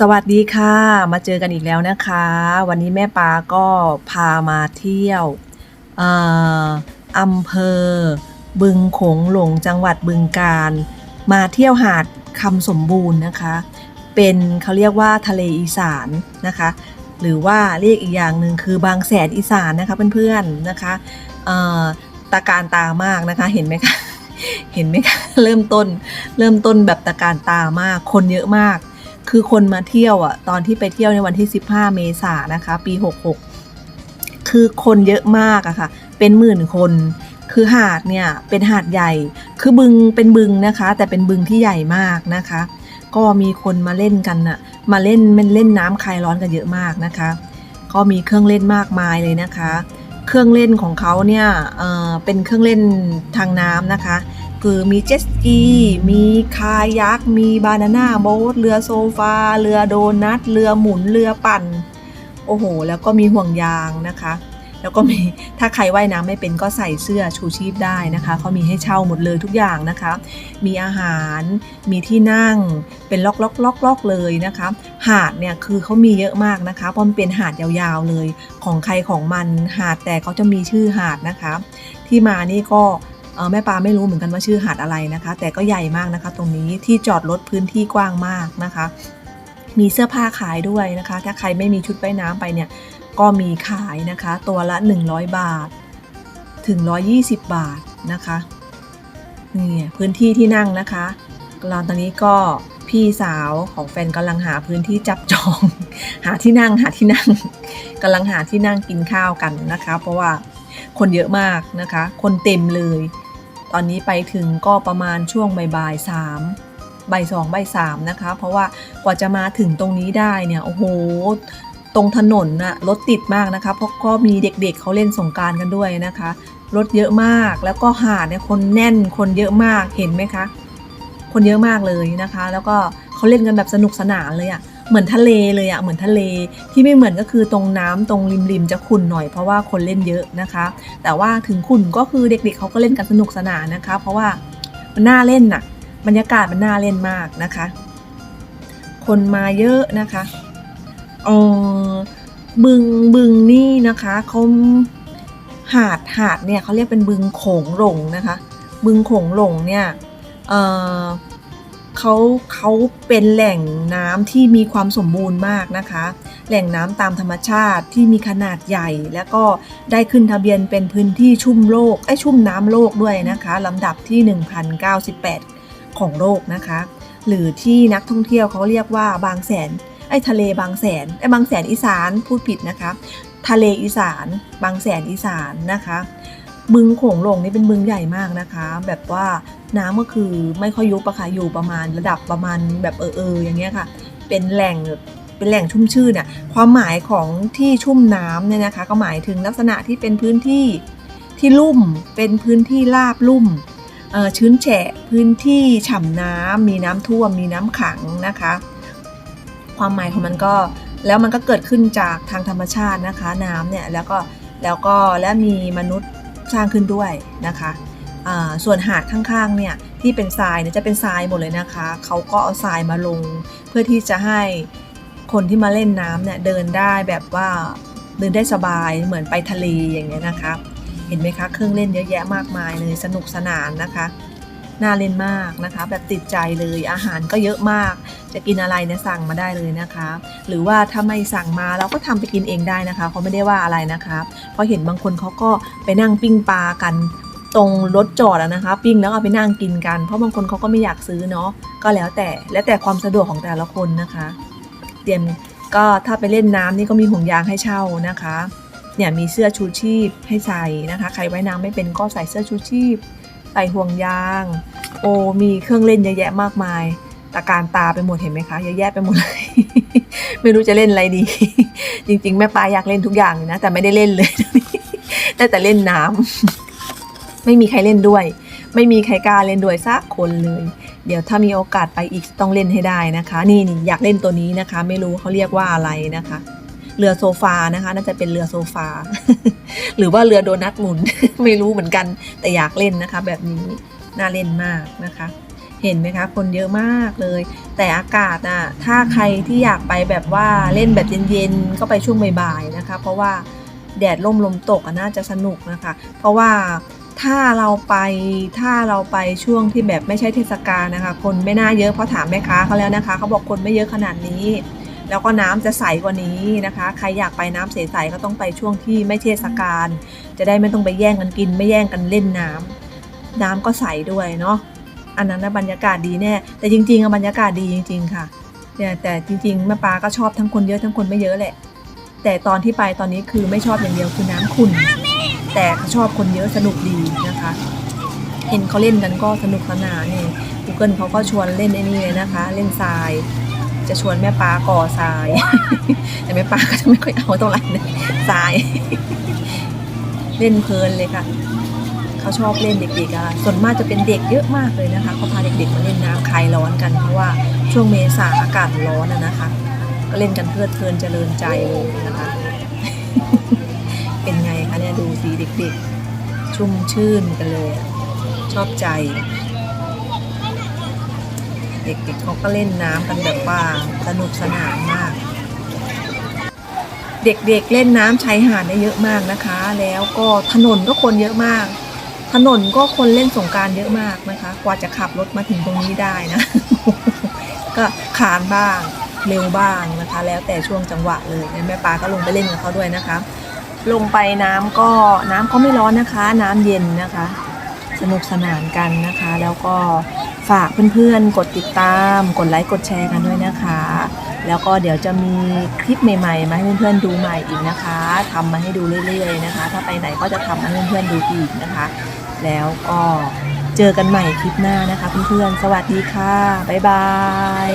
สวัสดีค่ะ มาเจอกันอีกแล้วนะคะ วันนี้แม่ปาก็พามาเที่ยวอำเภอ บึงโขงหลงจังหวัดบึงกาฬมาเที่ยวหาดคำสมบูรณ์นะคะ เป็นเขาเรียกว่าทะเลอีสานนะคะ หรือว่าเรียกอีกอย่างหนึ่งคือบางแสนอีสานนะคะเพื่อนๆนะคะตะการตามากนะคะเห็นไหมคะเห็นไหมคะเริ่มต้นเริ่มต้นแบบตะการตามากคนเยอะมาก คือคนมาเที่ยวอะ ตอนที่ไปเที่ยวในวันที่ 15 เมษายนนะคะ ปี 66 คือคนเยอะมากอะค่ะ เป็นหมื่นคน คือหาดเนี่ยเป็นหาดใหญ่ คือบึงเป็นบึงนะคะ แต่เป็นบึงที่ใหญ่มากนะคะ ก็มีคนมาเล่นกันน่ะมาเล่นมันเล่นน้ำคลายร้อนกันเยอะมากนะคะ ก็มีเครื่องเล่นมากมายเลยนะคะ เครื่องเล่นของเขาเนี่ยเออเป็นเครื่องเล่นทางน้ำนะคะ คือมีเจ็ตสกี มีคายัก มีบานาน่าโบ๊ทเรือโซฟา เรือโดนัท เรือหมุน เรือปั่น โอ้โห แล้วก็มีห่วงยางนะคะ แล้วก็มีถ้าใครว่ายน้ำไม่เป็นก็ใส่เสื้อชูชีพได้นะคะเขามีให้เช่าหมดเลยทุกอย่างนะคะ มีอาหาร มีที่นั่ง เป็นล็อกล็อกล็อกล็อกเลยนะคะ หาดเนี่ยคือเขามีเยอะมากนะคะเพราะมันเป็นหาดยาวๆเลย ของใครของมัน หาดแต่เขาจะมีชื่อหาดนะคะ ที่มานี่ก็เแม่ปลาไม่รู้เหมือนกันว่าชื่อหาดอะไรนะคะ แต่ก็ใหญ่มากนะคะ ตรงนี้ที่จอดรถพื้นที่กว้างมากนะคะ มีเสื้อผ้าขายด้วยนะคะ ถ้าใครไม่มีชุดว่ายน้ำไปเนี่ยก็มีขายนะคะ ตัวละ 100 บาท ถึง 120 บาทนะคะนี่พื้นที่ที่นั่งนะคะเราตอนนี้ก็พี่สาวของแฟนกำลังหาพื้นที่จับจอง หาที่นั่งหาที่นั่งกำลังหาที่นั่งกินข้าวกันนะคะ เพราะว่าคนเยอะมากนะคะ คนเต็มเลย ตอนนี้ไปถึงก็ประมาณช่วงบ่ายๆสามบ่ายสองบ่ายสามนะคะ เพราะว่ากว่าจะมาถึงตรงนี้ได้เนี่ยโอ้โหตรงถนนน่ะรถติดมากนะคะ เพราะก็มีเด็กๆเขาเล่นสงการกันด้วยนะคะ รถเยอะมากแล้วก็หาดเนี่ยคนแน่นคนเยอะมากเห็นไหมคะ คนเยอะมากเลยนะคะ แล้วก็เขาเล่นกันแบบสนุกสนานเลยอะ่ะ เหมือนทะเลเลยอะเหมือนทะเลที่ไม่เหมือนก็คือตรงน้ำตรงริมๆจะขุ่นหน่อยเพราะว่าคนเล่นเยอะนะคะ แต่ว่าถึงขุ่นก็คือเด็กๆเขาก็เล่นกันสนุกสนานนะคะ เพราะว่ามันน่าเล่นน่ะ บรรยากาศมันน่าเล่นมากนะคะ คนมาเยอะนะคะเออบึงบึงนี่นะคะเขาหาดหาดเนี่ยเขาเรียกเป็นบึงโขงหลงนะคะ บึงโขงหลงเนี่ยเออ เขาเขาเป็นแหล่งน้ำที่มีความสมบูรณ์มากนะคะ แหล่งน้ำตามธรรมชาติที่มีขนาดใหญ่ แล้วก็ได้ขึ้นทะเบียนเป็นพื้นที่ชุ่มโลกไอ้ชุ่มน้ำโลกด้วยนะคะลำดับที่ 1098 ของโลกนะคะ หรือที่นักท่องเที่ยวเขาเรียกว่าบางแสนไอ้ทะเลบางแสนไอ้บางแสนอีสานพูดผิดนะคะ ทะเลอีสาน บางแสนอีสานนะคะ บึงโขงหลงนี่เป็นบึงใหญ่มากนะคะ แบบว่าน้ำก็คือไม่ค่อยยุบอะค่ะอยู่ประมาณระดับประมาณแบบเออเอออย่างเงี้ยค่ะ เป็นแหล่งเป็นแหล่งชุ่มชื่นน่ะความหมายของที่ชุ่มน้ำเนี่ยนะคะ ก็หมายถึงลักษณะที่เป็นพื้นที่ที่ลุ่มเป็นพื้นที่ราบลุ่มเอ่อชื้นแฉะพื้นที่ฉ่ำน้ำมีน้ำท่วมมีน้ำขังนะคะ ความหมายของมันก็แล้วมันก็เกิดขึ้นจากทางธรรมชาตินะคะน้ำเนี่ยแล้วก็แล้วก็และมีมนุษย์ สร้างขึ้นด้วยนะคะอ่าส่วนหาดข้างๆเนี่ยที่เป็นทรายเนี่ยจะเป็นทรายหมดเลยนะคะเขาก็เอาทรายมาลง เพื่อที่จะให้คนที่มาเล่นน้ำเนี่ยเดินได้แบบว่าเดินได้สบายเหมือนไปทะเลอย่างเงี้ยนะคะ เห็นไหมคะเครื่องเล่นเยอะแยะมากมายเลยสนุกสนานนะคะ น่าเล่นมากนะคะ แบบติดใจเลยอาหารก็เยอะมาก จะกินอะไรเนี่ยสั่งมาได้เลยนะคะ หรือว่าถ้าไม่สั่งมาเราก็ทำไปกินเองได้นะคะเขาไม่ได้ว่าอะไรนะคะเพราะเห็นบางคนเขาก็ไปนั่งปิ้งปลากันตรงรถจอดนะคะ ปิ้งแล้วเอาไปนั่งกินกัน เพราะบางคนเขาก็ไม่อยากซื้อเนาะก็แล้วแต่แล้วแต่ความสะดวกของแต่ละคนนะคะ เตรียมก็ถ้าไปเล่นน้ำนี่ก็มีห่วงยางให้เช่านะคะเนี่ยมีเสื้อชูชีพให้ใส่นะคะ ใครว่ายน้ำไม่เป็นก็ใส่เสื้อชูชีพ ใส่ห่วงยาง โอ้มีเครื่องเล่นเยอะแยะมากมายตะการตาไปหมดเห็นไหมคะเยอะแยะไปหมดเลย ไม่รู้จะเล่นอะไรดี จริง ๆ แม่ปลาอยากเล่นทุกอย่างเลยนะแต่ไม่ได้เล่นเลยได้แต่เล่นน้ำไม่มีใครเล่นด้วย ไม่มีใครกล้าเล่นด้วยสักคนเลย เดี๋ยวถ้ามีโอกาสไปอีกต้องเล่นให้ได้นะคะ นี่นี่อยากเล่นตัวนี้นะคะ ไม่รู้เขาเรียกว่าอะไรนะคะ เรือโซฟานะคะ น่าจะเป็นเรือโซฟา หรือว่าเรือโดนัทหมุน ไม่รู้เหมือนกัน แต่อยากเล่นนะคะ แบบนี้น่าเล่นมากนะคะ เห็นไหมคะ คนเยอะมากเลย แต่อากาศน่ะ ถ้าใครที่อยากไปแบบว่าเล่นแบบเย็นๆ ก็ไปช่วงบ่ายๆนะคะ เพราะว่าแดดร่มลมตกน่าจะสนุกนะคะ เพราะว่าถ้าเราไปถ้าเราไปช่วงที่แบบไม่ใช่เทศกาลนะคะ คนไม่น่าเยอะเพราะถามแม่ค้าเขาแล้วนะคะ เขาบอกคนไม่เยอะขนาดนี้ แล้วก็น้ำจะใสกว่านี้นะคะ ใครอยากไปน้ำใสๆก็ต้องไปช่วงที่ไม่เทศกาลจะได้ไม่ต้องไปแย่งกันกิน ไม่แย่งกันเล่นน้ำน้ำก็ใสด้วยเนาะอันนั้นนะบรรยากาศดีแน่แต่จริงๆอะบรรยากาศดีจริง ๆ ค่ะเนี่ยแต่จริงๆแม่ปาก็ชอบทั้งคนเยอะทั้งคนไม่เยอะแหละ แต่ตอนที่ไปตอนนี้คือไม่ชอบอย่างเดียวคือน้ำขุ่นแต่ชอบคนเยอะสนุกดีนะคะ เห็นเขาเล่นกันก็สนุกสนานนี่ Google เขาก็ชวนเล่นไอ้นี่เลยนะคะ เล่นทราย จะชวนแม่ปาก่อทราย แต่แม่ปาก็จะไม่ค่อยเอาเท่าไหร่นะทราย เล่นเพลินเลยค่ะเขาชอบเล่นเด็กๆอะส่วนมากจะเป็นเด็กเยอะมากเลยนะคะเขาพาเด็กๆมาเล่นน้ำคลายร้อนกันเพราะว่าช่วงเมษาอากาศร้อนอะนะคะ ก็เล่นกันเพลิดเพลินเจริญใจเลยนะคะ เป็นไงคะเนี่ยดูสีเด็กๆ ชุ่มชื่นกันเลยชอบใจ เด็กๆเขาก็เล่นน้ำกันแบบว่าสนุกสนานมาก เด็กๆเล่นน้ำชายหาดได้เยอะมากนะคะ แล้วก็ถนนก็คนเยอะมาก ถนนก็คนเล่นสงการเยอะมากนะคะ กว่าจะขับรถมาถึงตรงนี้ได้นะ ก็คานบ้างเร็วบ้างนะคะ แล้วแต่ช่วงจังหวะเลยแม่ปลาก็ลงไปเล่นกับเขาด้วยนะคะ ลงไปน้ำก็น้ำก็ไม่ร้อนนะคะ น้ำเย็นนะคะ สนุกสนานกันนะคะ แล้วก็ ฝากเพื่อนๆ กดติดตาม กดไลค์ กดแชร์กันด้วยนะคะ แล้วก็เดี๋ยวจะมีคลิปใหม่ๆ มาให้เพื่อนๆดูใหม่อีกนะคะทำมาให้ดูเรื่อยๆนะคะ ถ้าไปไหนก็จะทำมาให้เพื่อนๆดูอีกนะคะ แล้วก็เจอกันใหม่คลิปหน้านะคะเพื่อนๆ สวัสดีค่ะ บ๊ายบาย